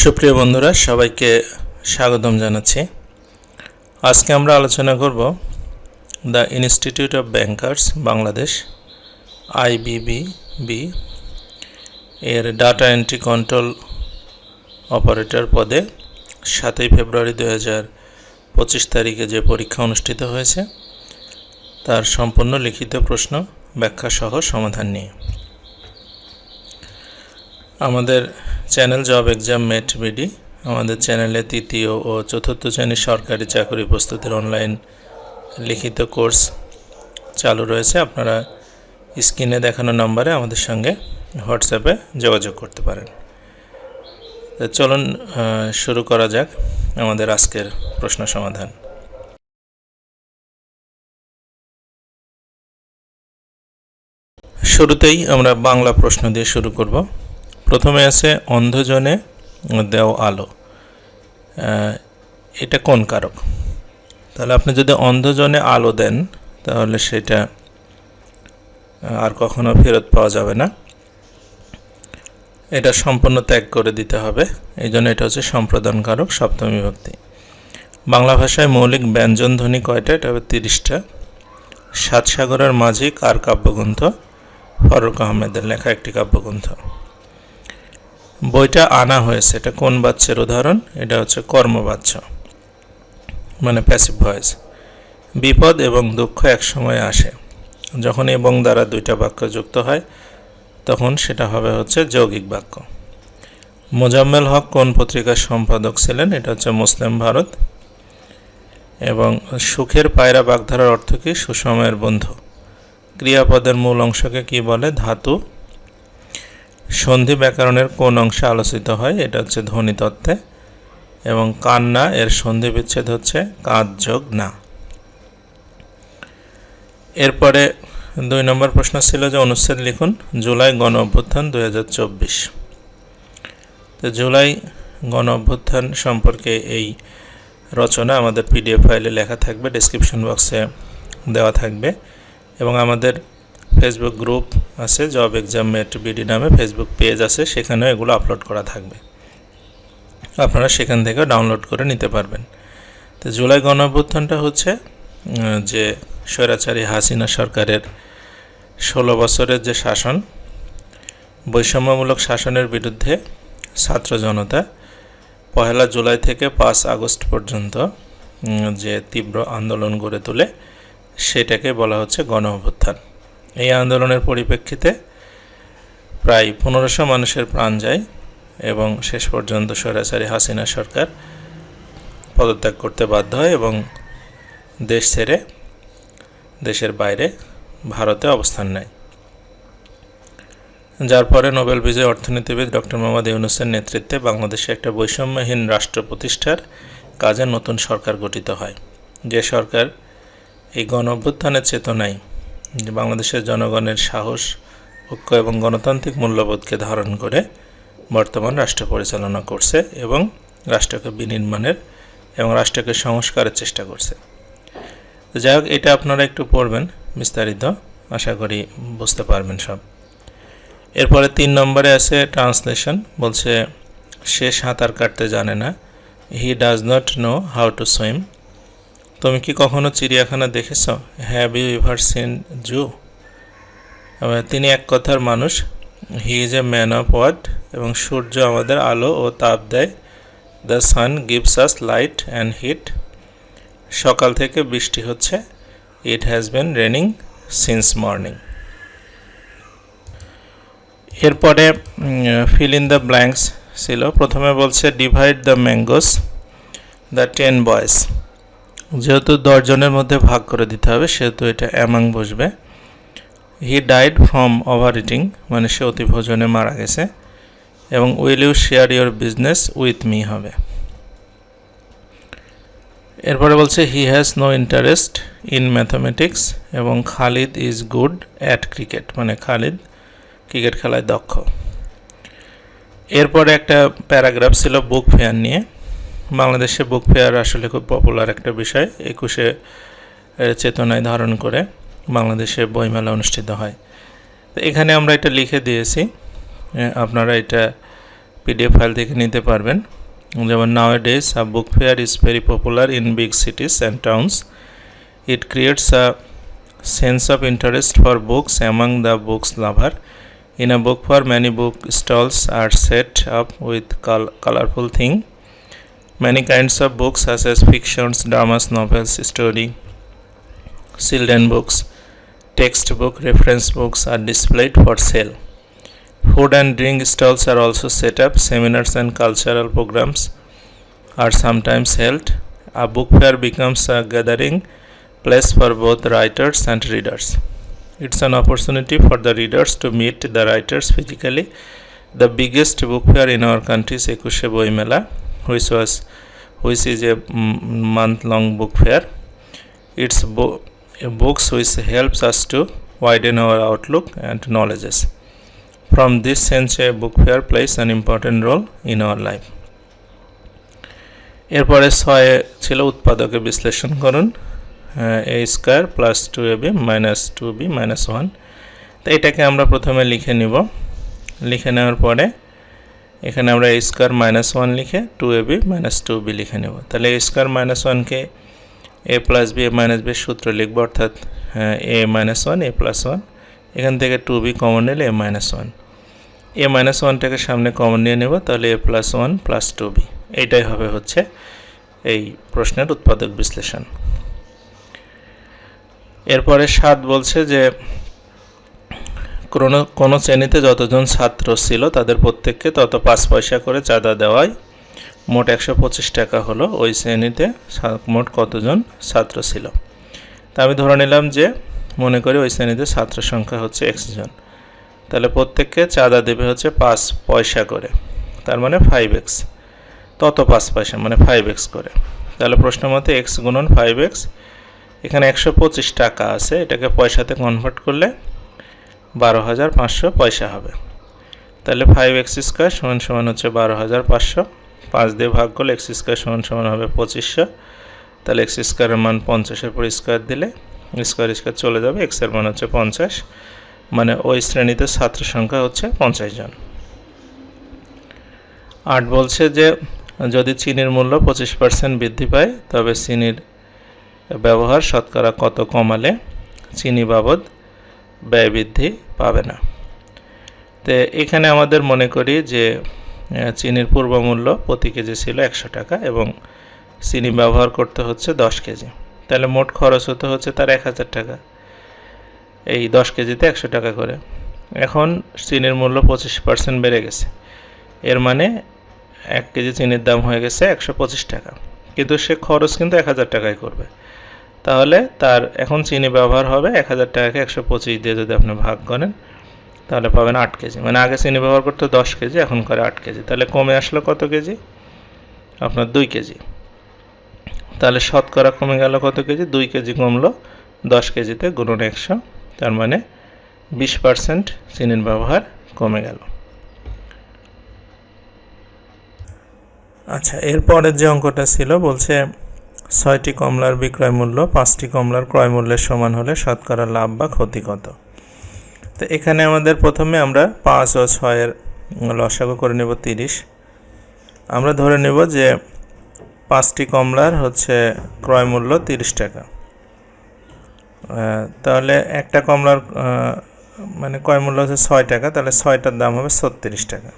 সুপ্রিয় বন্ধুরা, সবাইকে স্বাগতম জানাচ্ছি। আজকে আমরা আলোচনা করব the institute of bankers Bangladesh, IBBB, এর ডাটা এন্ট্রি কন্ট্রোল অপারেটর পদে সাতই ফেব্রুয়ারি দু হাজার পঁচিশ তারিখে যে পরীক্ষা অনুষ্ঠিত হয়েছে, তার সম্পূর্ণ লিখিত প্রশ্ন, ব্যাখ্যা সহ সমাধান নিয়ে। আমাদের channel job exam mate BD. আমাদের চ্যানেলে তৃতীয় ও চতুর্থ শ্রেণির সরকারি চাকরি প্রস্তুতির অনলাইন লিখিত কোর্স চালু রয়েছে। আপনারা স্ক্রিনে দেখানো নম্বরে আমাদের সঙ্গে হোয়াটসঅ্যাপে যোগাযোগ করতে পারেন। চলুন শুরু করা যাক আমাদের আজকের প্রশ্ন সমাধান। শুরুতেই আমরা বাংলা প্রশ্ন দিয়ে শুরু করব। প্রথমে আছে অন্ধজনে দেও আলো। এটা কোন কারক? তাহলে আপনি যদি অন্ধজনে আলো দেন, তাহলে সেটা আর কখনো ফেরত পাওয়া যাবে না। এটা সম্পূর্ণ ত্যাগ করে দিতে হবে। এই জন্য এটা হচ্ছে সম্প্রদান কারক, সপ্তমী বিভক্তি বাংলা ভাষায় মৌলিক ব্যঞ্জন ধ্বনি কয়টা? এটা হবে তিরিশটা। সাত সাগরের মাঝি কার কাব্যগ্রন্থ ফারুক আহমেদের লেখা একটি কাব্যগ্রন্থ। বইটা আনা হয়েছে। এটা কোন বাচ্চার উদাহরণ? এটা হচ্ছে কর্মবাচ্য মানে প্যাসিভ ভয়েস বিপদ এবং দুঃখ একসময় আসে। যখন এবং দ্বারা দুইটা বাক্য যুক্ত হয়, তখন সেটা হবে হচ্ছে যৌগিক বাক্য। মোজাম্মেল হক কোন পত্রিকার সম্পাদক ছিলেন? এটা হচ্ছে মুসলিম ভারত। এবং সুখের পায়রা বাগধারার অর্থ কি? সুসময়ের বন্ধু। ক্রিয়াপদের মূল অংশকে কি বলে? ধাতু সন্ধি ব্যাকরণের কোন অংশে আলোচিত হয়, এটা হচ্ছে ধ্বনি তত্ত্বে, এবং কান্না এর সন্ধি বিচ্ছেদ হচ্ছে কাজ যোগ না। এরপরে দুই নম্বর প্রশ্ন ছিল যে অনুচ্ছেদ লিখুন, জুলাই গণ অভ্যুত্থান দুই হাজার চব্বিশ। তো জুলাই গণ অভ্যুত্থান সম্পর্কে এই রচনা আমাদের পিডিএফ ফাইলে লেখা থাকবে, ডেসক্রিপশন বক্সে দেওয়া থাকবে, এবং আমাদের ফেসবুক গ্রুপ আছে জব এক্সাম মেট বিডি নামে ফেসবুক পেজ আছে, সেখানেও এগুলো আপলোড করা থাকবে। আপনারা সেখান থেকে ডাউনলোড করে নিতে পারবেন। তো জুলাই গণঅভ্যুত্থানটা হচ্ছে যে স্বৈরাচারী হাসিনা সরকারের ষোলো বছরের যে শাসন, বৈষম্যমূলক শাসনের বিরুদ্ধে ছাত্র জনতা পহেলা জুলাই থেকে পাঁচ আগস্ট পর্যন্ত যে তীব্র আন্দোলন গড়ে তোলে, সেটাকে বলা হচ্ছে গণ অভ্যুত্থান এই আন্দোলনের পরিপ্রেক্ষিতে প্রায় পনেরোশো মানুষের প্রাণ যায় এবং শেষ পর্যন্ত সরাসরি হাসিনা সরকার পদত্যাগ করতে বাধ্য হয় এবং দেশ ছেড়ে দেশের বাইরে ভারতে অবস্থান নেয়। যার পরে নোবেল বিজয়ী অর্থনীতিবিদ ডক্টর মোহাম্মদ ইউনুসের নেতৃত্বে বাংলাদেশে একটা বৈষম্যহীন রাষ্ট্র প্রতিষ্ঠার কাজে নতুন সরকার গঠিত হয়। যে সরকার এই গণ অভ্যুত্থানের চেতনায় যে বাংলাদেশের জনগণের সাহস, ঐক্য এবং গণতান্ত্রিক মূল্যবোধকে ধারণ করে বর্তমান রাষ্ট্র পরিচালনা করছে এবং রাষ্ট্রকে বিনির্মাণের এবং রাষ্ট্রকে সংস্কারের চেষ্টা করছে। যাই হোক, এটা আপনারা একটু পড়বেন বিস্তারিত, আশা করি বুঝতে পারবেন সব। এরপরে তিন নম্বরে আছে ট্রান্সলেশন, বলছে, সে সাঁতার কাটতে জানে না, he does not know how to swim. তুমি কি কখনো চিড়িয়াখানা দেখেছ? Have you ever seen zoo. তিনি এক কথার মানুষ। He is a man of word এবং সূর্য আমাদের আলো ও তাপ দেয়। The sun gives us light and heat. সকাল থেকে বৃষ্টি হচ্ছে। It has been raining since morning. এরপরে ফিল ইন দ্য ব্ল্যাঙ্কস ছিল। প্রথমে বলছে, divide the mangoes, the ten boys যেহেতু দশজনের মধ্যে ভাগ করে দিতে হবে, সেহেতু এটা অ্যামাং বসবে। He died from over eating মানে সে অতি ভোজনে মারা গেছে। এবং will you share your business with me হবে। এরপরে বলছে he has no interest in mathematics এবং Khalid is good at cricket মানে খালিদ ক্রিকেট খেলায় দক্ষ। এরপরে একটা প্যারাগ্রাফ ছিল বুক ফেয়ার নিয়ে। বাংলাদেশে বুক ফেয়ার আসলে খুব পপুলার একটা বিষয়, একুশে চেতনায় ধারণ করে বাংলাদেশে বইমেলা অনুষ্ঠিত হয়। তো এখানে আমরা এটা লিখে দিয়েছি আপনারা এটা পিডিএফ ফাইল থেকে নিতে পারবেন। যেমন now days a book fair is very popular in big cities and towns it creates a sense of interest for books among the books lover in a book fair many book stalls are set up with col- colorful thing. Many kinds of books such as fictions dramas novels story children books textbook reference books are displayed for sale food and drink stalls are also set up seminars and cultural programs are sometimes held a book fair becomes a gathering place for both writers and readers. It's an opportunity for the readers to meet the writers physically. The biggest book fair in our country is Ekushe Boi Mela, which was which is a month-long book fair. It's bo- books which helps us to widen our outlook and knowledges. From this sense, a book fair plays an important role in our life. এরপরে ছয়ে ছিল উৎপাদকে বিশ্লেষণ করুন a square plus two a b minus two b minus one তো এটাকে আমরা প্রথমে লিখে নিব লিখে নেওয়ার পরে এখানে আমরা এ স্কোয়ার মাইনাস ওয়ান লিখে two a b minus two b লিখে নেব। তাহলে এ স্কোয়ার মাইনাস ওয়ানকে a plus b a minus b সূত্র লিখব, অর্থাৎ a minus one a plus one এখান থেকে টু বি কমন নিলে a minus one a minus ওয়ানটাকে সামনে কমন নিয়ে নেব, তাহলে a plus one plus two b এইটাই হবে হচ্ছে এই প্রশ্নের উৎপাদক বিশ্লেষণ। এরপরে সাত বলছে যে কোনো কোনো শ্রেণীতে যতজন ছাত্র ছিল তাদের প্রত্যেককে তত পাঁচ পয়সা করে চাঁদা দেওয়ায় মোট একশো পঁচিশ টাকা হলো ওই শ্রেণীতে মোট কতজন ছাত্র ছিল। তা আমি ধরে নিলাম যে মনে করি ওই শ্রেণীতে ছাত্র সংখ্যা হচ্ছে এক্স জন। তাহলে প্রত্যেককে চাঁদা দেবে হচ্ছে পাঁচ পয়সা করে, তার মানে ফাইভ এক্স তত পাঁচ পয়সা মানে ফাইভ এক্স করে। তাহলে প্রশ্ন মতে এক্স গুণন ফাইভ এক্স এখানে একশো পঁচিশ টাকা আছে, এটাকে পয়সাতে কনভার্ট করলে বারো হাজার পাঁচশো পয়সা হবে। তাহলে ফাইভ এক্স স্কোয়ার সমান সমান হচ্ছে বারো হাজার পাঁচশো। পাঁচ দিয়ে ভাগ করলে এক্স স্কোয়ার সমান সমান হবে পঁচিশশো। তাহলে এক্স স্কোয়ারের মান পঞ্চাশের পর স্কোয়ার দিলে স্কোয়ার স্কোয়ার চলে যাবে এক্সের মান হচ্ছে পঞ্চাশ। মানে ওই শ্রেণীতে ছাত্র সংখ্যা হচ্ছে পঞ্চাশ জন। আট বলছে যে, যদি চিনির মূল্য পঁচিশ পার্সেন্ট বৃদ্ধি পায়, তবে চিনির ব্যবহার শতকরা কত কমালে? চিনি বাবদ ব্যয় বৃদ্ধি পাবে না। তো এখানে আমাদের মনে করি যে চিনির পূর্ব মূল্য প্রতি কেজি ছিল একশো টাকা এবং চিনি ব্যবহার করতে হচ্ছে দশ কেজি। তাহলে মোট খরচ হতে হচ্ছে তার এক হাজার টাকা। এই দশ কেজিতে একশো টাকা করে। এখন চিনির মূল্য পঁচিশ পার্সেন্ট বেড়ে গেছে। এর মানে এক কেজি চিনির দাম হয়ে গেছে একশো পঁচিশ টাকা। কিন্তু সে খরচ কিন্তু এক হাজার টাকায় করবে। তাহলে তার এখন চিনি ব্যবহার হবে এক হাজার টাকাকে একশো পঁচিশ দিয়ে যদি আপনি ভাগ করেন, তাহলে পাবেন আট কেজি। মানে আগে চিনি ব্যবহার করতে দশ কেজি, এখন করে আট কেজি। তাহলে কমে আসলো কত কেজি? আপনার দুই কেজি। তাহলে শতকরা কমে গেল কত কেজি? দুই কেজি কমলো দশ কেজিতে গুণন একশো, তার মানে বিশ পার্সেন্ট চিনির ব্যবহার কমে গেল। আচ্ছা এরপরের যে অঙ্কটা ছিল, বলছে ছয়টি কমলার বিক্রয় মূল্য পাঁচটি কমলার ক্রয় মূল্যের সমান হলে শতকরা লাভ বা ক্ষতি কত? তো এখানে আমাদের প্রথমে আমরা পাঁচ ও ছয়ের লসাগু করে নেব তিরিশ। আমরা ধরে নেব যে পাঁচটি কমলার হচ্ছে ক্রয় মূল্য তিরিশ টাকা। তাহলে একটা কমলার মানে ক্রয় মূল্য হচ্ছে ছয় টাকা, তাহলে ছয়টার দাম হবে ছত্রিশ টাকা।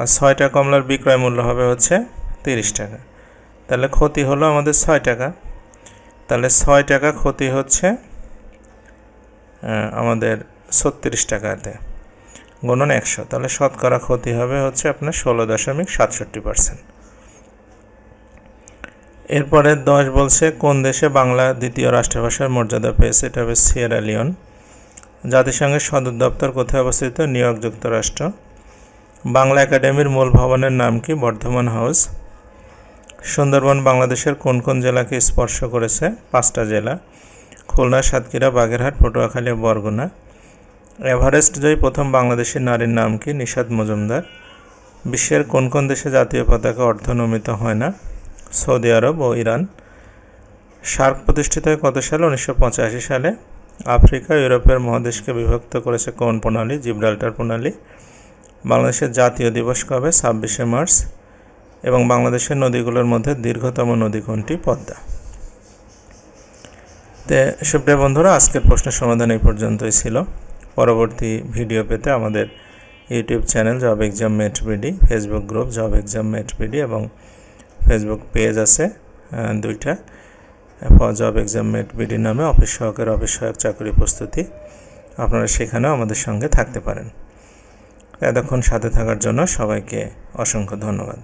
আর ছয়টা কমলার বিক্রয় মূল্য হবে হচ্ছে তিরিশ টাকা। তাহলে ক্ষতি হলো আমাদের ছয় টাকা। তাহলে ছয় টাকা ক্ষতি হচ্ছে আমাদের ছত্রিশ টাকাতে গুণন একশো। তাহলে শতকরা ক্ষতি হবে হচ্ছে আপনার ষোলো দশমিক সাতষট্টি পার্সেন্ট। এরপরে দশ বলছে, কোন দেশে বাংলা দ্বিতীয় রাষ্ট্রভাষার মর্যাদা পেয়েছে? এটা হবে সিয়েরা লিওন। জাতিসংঘের সদর দপ্তর কোথায় অবস্থিত? নিউ ইয়র্ক যুক্তরাষ্ট্র। বাংলা একাডেমির মূল ভবনের নাম কি? বর্ধমান হাউস। সুন্দরবন বাংলাদেশের কোন কোন জেলাকে স্পর্শ করেছে? পাঁচটা জেলা। খুলনা, সাতক্ষীরা, বাগেরহাট, পটুয়াখালী, বরগুনা। এভারেস্ট জয়ী প্রথম বাংলাদেশের নারীর নাম কি? নিষাদ মজুমদার। বিশ্বের কোন কোন দেশে জাতীয় পতাকা অর্ধনমিত হয় না? সৌদি আরব ও ইরান। সার্ক প্রতিষ্ঠিত হয় কত সালে? উনিশশো পঁচাশি সালে। আফ্রিকা, ইউরোপের মহাদেশকে বিভক্ত করেছে কোন প্রণালী? জিব্রাল্টার প্রণালী। বাংলাদেশের জাতীয় দিবস কবে? ছাব্বিশে মার্চ। এবং বাংলাদেশের নদীগুলোর মধ্যে দীর্ঘতম নদী কোনটি? পদ্মা। তে, সুপ্রিয় বন্ধুরা, আজকের প্রশ্নের সমাধান এই পর্যন্তই ছিল। পরবর্তী ভিডিও পেতে আমাদের YouTube channel job exam mate BD Facebook group job exam mate BD এবং ফেসবুক পেজ আছে দুইটা জব এক্সাম মেট বিডি নামে অফিস সহকারী অফিস সহায়ক চাকরি প্রস্তুতি। আপনারা সেখানেও আমাদের সঙ্গে থাকতে পারেন। এতক্ষণ সাথে থাকার জন্য সবাইকে অসংখ্য ধন্যবাদ।